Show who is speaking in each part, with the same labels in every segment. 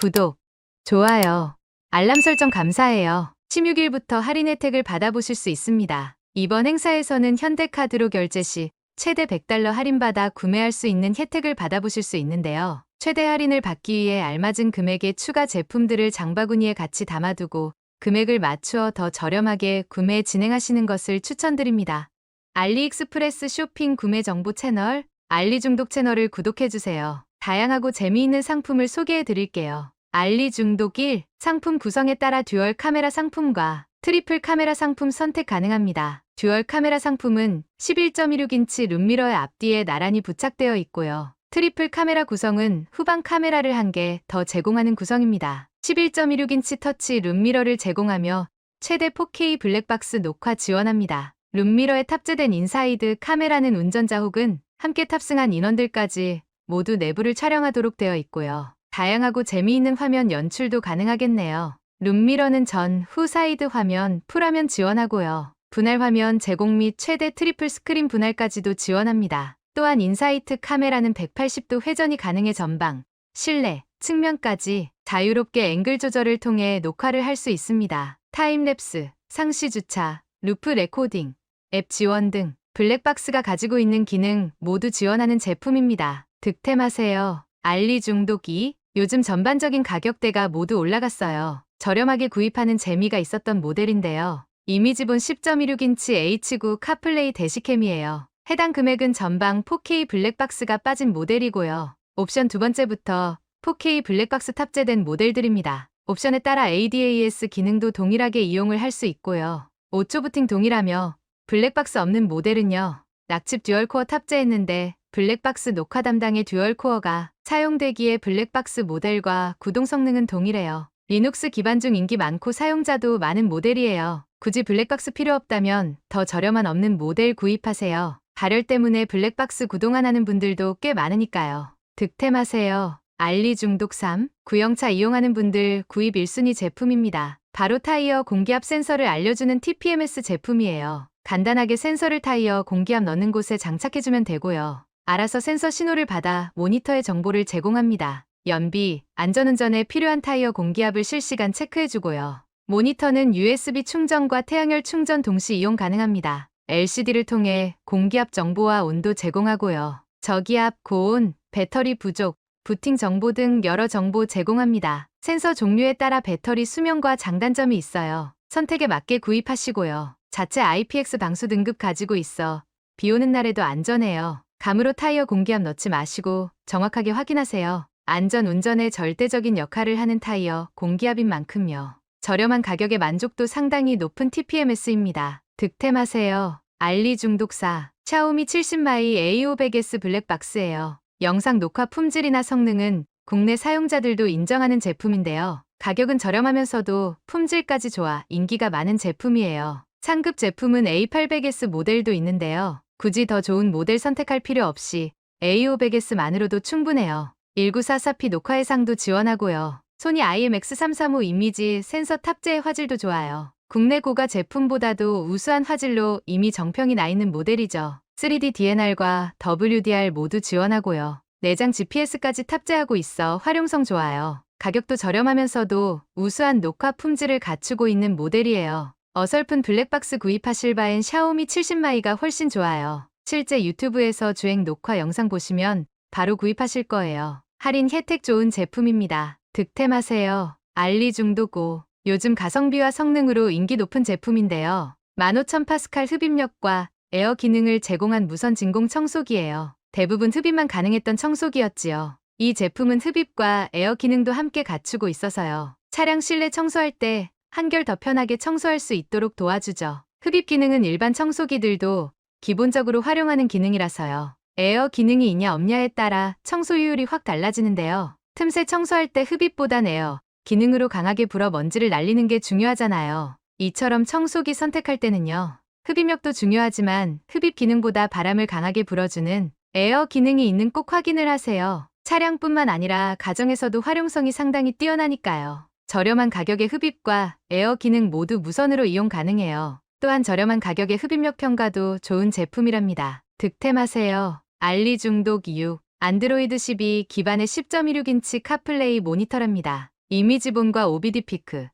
Speaker 1: 구독, 좋아요, 알람 설정 감사해요. 16일부터 할인 혜택을 받아보실 수 있습니다. 이번 행사에서는 현대카드로 결제 시 최대 100달러 할인받아 구매할 수 있는 혜택을 받아보실 수 있는데요. 최대 할인을 받기 위해 알맞은 금액의 추가 제품들을 장바구니에 같이 담아두고 금액을 맞추어 더 저렴하게 구매 진행하시는 것을 추천드립니다. 알리익스프레스 쇼핑 구매 정보 채널, 알리중독 채널을 구독해주세요. 다양하고 재미있는 상품을 소개해 드릴게요. 알리 중독 1. 상품 구성에 따라 듀얼 카메라 상품과 트리플 카메라 상품 선택 가능합니다. 듀얼 카메라 상품은 11.16인치 룸미러의 앞뒤에 나란히 부착되어 있고요. 트리플 카메라 구성은 후방 카메라를 한 개 더 제공하는 구성입니다. 11.16인치 터치 룸미러를 제공하며 최대 4K 블랙박스 녹화 지원합니다. 룸미러에 탑재된 인사이드 카메라는 운전자 혹은 함께 탑승한 인원들까지 모두 내부를 촬영하도록 되어 있고요. 다양하고 재미있는 화면 연출도 가능하겠네요. 룸미러는 전, 후 사이드 화면, 풀화면 지원하고요. 분할 화면 제공 및 최대 트리플 스크린 분할까지도 지원합니다. 또한 인사이트 카메라는 180도 회전이 가능해 전방, 실내, 측면까지 자유롭게 앵글 조절을 통해 녹화를 할 수 있습니다. 타임랩스, 상시 주차, 루프 레코딩, 앱 지원 등 블랙박스가 가지고 있는 기능 모두 지원하는 제품입니다. 득템하세요. 알리 중독이 요즘 전반적인 가격대가 모두 올라갔어요. 저렴하게 구입하는 재미가 있었던 모델인데요. 이미 지본 10.16인치 H9 카플레이 대시캠이에요. 해당 금액은 전방 4K 블랙박스가 빠진 모델이고요. 옵션 두 번째부터 4K 블랙박스 탑재된 모델들입니다. 옵션에 따라 ADAS 기능도 동일하게 이용을 할 수 있고요. 5초 부팅 동일하며 블랙박스 없는 모델은요. 낙칩 듀얼코어 탑재했는데 블랙박스 녹화 담당의 듀얼 코어가 사용되기에 블랙박스 모델과 구동 성능은 동일해요. 리눅스 기반 중 인기 많고 사용자도 많은 모델이에요. 굳이 블랙박스 필요 없다면 더 저렴한 없는 모델 구입하세요. 발열 때문에 블랙박스 구동 안 하는 분들도 꽤 많으니까요. 득템하세요. 알리 중독 3. 구형차 이용하는 분들 구입 1순위 제품입니다. 바로 타이어 공기압 센서를 알려주는 TPMS 제품이에요. 간단하게 센서를 타이어 공기압 넣는 곳에 장착해주면 되고요. 알아서 센서 신호를 받아 모니터의 정보를 제공합니다. 연비, 안전운전에 필요한 타이어 공기압을 실시간 체크해주고요. 모니터는 USB 충전과 태양열 충전 동시 이용 가능합니다. LCD를 통해 공기압 정보와 온도 제공하고요. 저기압, 고온, 배터리 부족, 부팅 정보 등 여러 정보 제공합니다. 센서 종류에 따라 배터리 수명과 장단점이 있어요. 선택에 맞게 구입하시고요. 자체 IPX 방수 등급 가지고 있어 비 오는 날에도 안전해요. 감으로 타이어 공기압 넣지 마시고 정확하게 확인하세요. 안전 운전에 절대적인 역할을 하는 타이어 공기압인 만큼요. 저렴한 가격의 만족도 상당히 높은 TPMS입니다. 득템하세요. 알리 중독사 샤오미 70마이 A500S 블랙박스예요. 영상 녹화 품질이나 성능은 국내 사용자들도 인정하는 제품인데요. 가격은 저렴하면서도 품질까지 좋아 인기가 많은 제품이에요. 상급 제품은 A800S 모델도 있는데요. 굳이 더 좋은 모델 선택할 필요 없이 A500S만으로도 충분해요. 1944P 녹화 해상도 지원하고요. 소니 IMX335 이미지 센서 탑재의 화질도 좋아요. 국내 고가 제품보다도 우수한 화질로 이미 정평이 나 있는 모델이죠. 3D DNR과 WDR 모두 지원하고요. 내장 GPS까지 탑재하고 있어 활용성 좋아요. 가격도 저렴하면서도 우수한 녹화 품질을 갖추고 있는 모델이에요. 어설픈 블랙박스 구입하실 바엔 샤오미 70마이가 훨씬 좋아요. 실제 유튜브에서 주행 녹화 영상 보시면 바로 구입하실 거예요. 할인 혜택 좋은 제품입니다. 득템하세요. 알리 중도고. 요즘 가성비와 성능으로 인기 높은 제품인데요. 15,000파스칼 흡입력과 에어 기능을 제공한 무선 진공 청소기예요. 대부분 흡입만 가능했던 청소기였지요. 이 제품은 흡입과 에어 기능도 함께 갖추고 있어서요. 차량 실내 청소할 때 한결 더 편하게 청소할 수 있도록 도와주죠. 흡입 기능은 일반 청소기들도 기본적으로 활용하는 기능이라서요. 에어 기능이 있냐 없냐에 따라 청소효율이 확 달라지는데요. 틈새 청소할 때 흡입보단 에어 기능으로 강하게 불어 먼지를 날리는 게 중요하잖아요. 이처럼 청소기 선택할 때는요. 흡입력도 중요하지만 흡입 기능보다 바람을 강하게 불어주는 에어 기능이 있는 꼭 확인을 하세요. 차량뿐만 아니라 가정에서도 활용성이 상당히 뛰어나니까요. 저렴한 가격의 흡입과 에어 기능 모두 무선으로 이용 가능해요. 또한 저렴한 가격의 흡입력 평가도 좋은 제품이랍니다. 득템하세요. 알리 중독 6. 안드로이드 12 기반의 10.16인치 카플레이 모니터랍니다. 이미지본과 오비디 피크,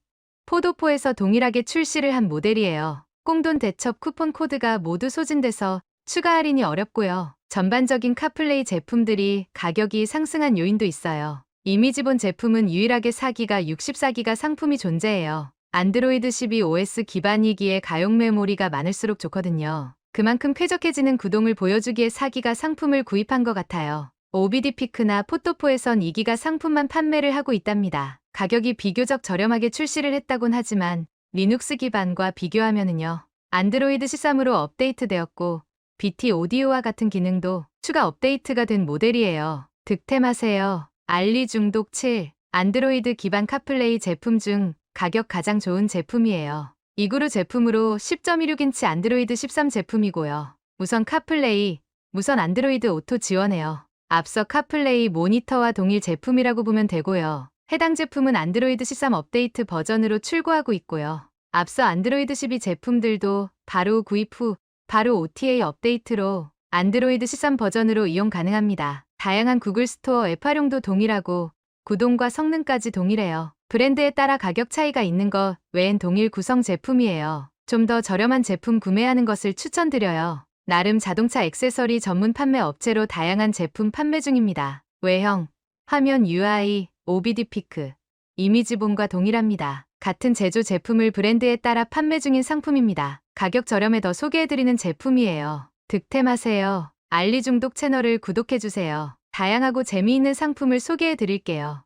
Speaker 1: 포도포에서 동일하게 출시를 한 모델이에요. 꽁돈 대첩 쿠폰 코드가 모두 소진돼서 추가 할인이 어렵고요. 전반적인 카플레이 제품들이 가격이 상승한 요인도 있어요. 이미 지본 제품은 유일하게 4기가 64기가 상품이 존재해요. 안드로이드 12 OS 기반이기에 가용 메모리가 많을수록 좋거든요. 그만큼 쾌적해지는 구동을 보여주기에 4기가 상품을 구입한 것 같아요. 오비디 피크나 포토포에선 2기가 상품만 판매를 하고 있답니다. 가격이 비교적 저렴하게 출시를 했다곤 하지만 리눅스 기반과 비교하면은요. 안드로이드 13으로 업데이트되었고 BT 오디오와 같은 기능도 추가 업데이트가 된 모델이에요. 득템하세요. 알리 중독 7. 안드로이드 기반 카플레이 제품 중 가격 가장 좋은 제품이에요. 이구루 제품으로 10.16인치 안드로이드 13 제품이고요. 우선 카플레이, 무선 안드로이드 오토 지원해요. 앞서 카플레이 모니터와 동일 제품이라고 보면 되고요. 해당 제품은 안드로이드 13 업데이트 버전으로 출고하고 있고요. 앞서 안드로이드 12 제품들도 바로 구입 후 바로 OTA 업데이트로 안드로이드 13 버전으로 이용 가능합니다. 다양한 구글 스토어 앱 활용도 동일하고 구동과 성능까지 동일해요. 브랜드에 따라 가격 차이가 있는 것 외엔 동일 구성 제품이에요. 좀 더 저렴한 제품 구매하는 것을 추천드려요. 나름 자동차 액세서리 전문 판매 업체로 다양한 제품 판매 중입니다. 외형, 화면 UI, OBD 피크, 이미지본과 동일합니다. 같은 제조 제품을 브랜드에 따라 판매 중인 상품입니다. 가격 저렴에 더 소개해드리는 제품이에요. 득템하세요. 알리 중독 채널을 구독해주세요. 다양하고 재미있는 상품을 소개해드릴게요.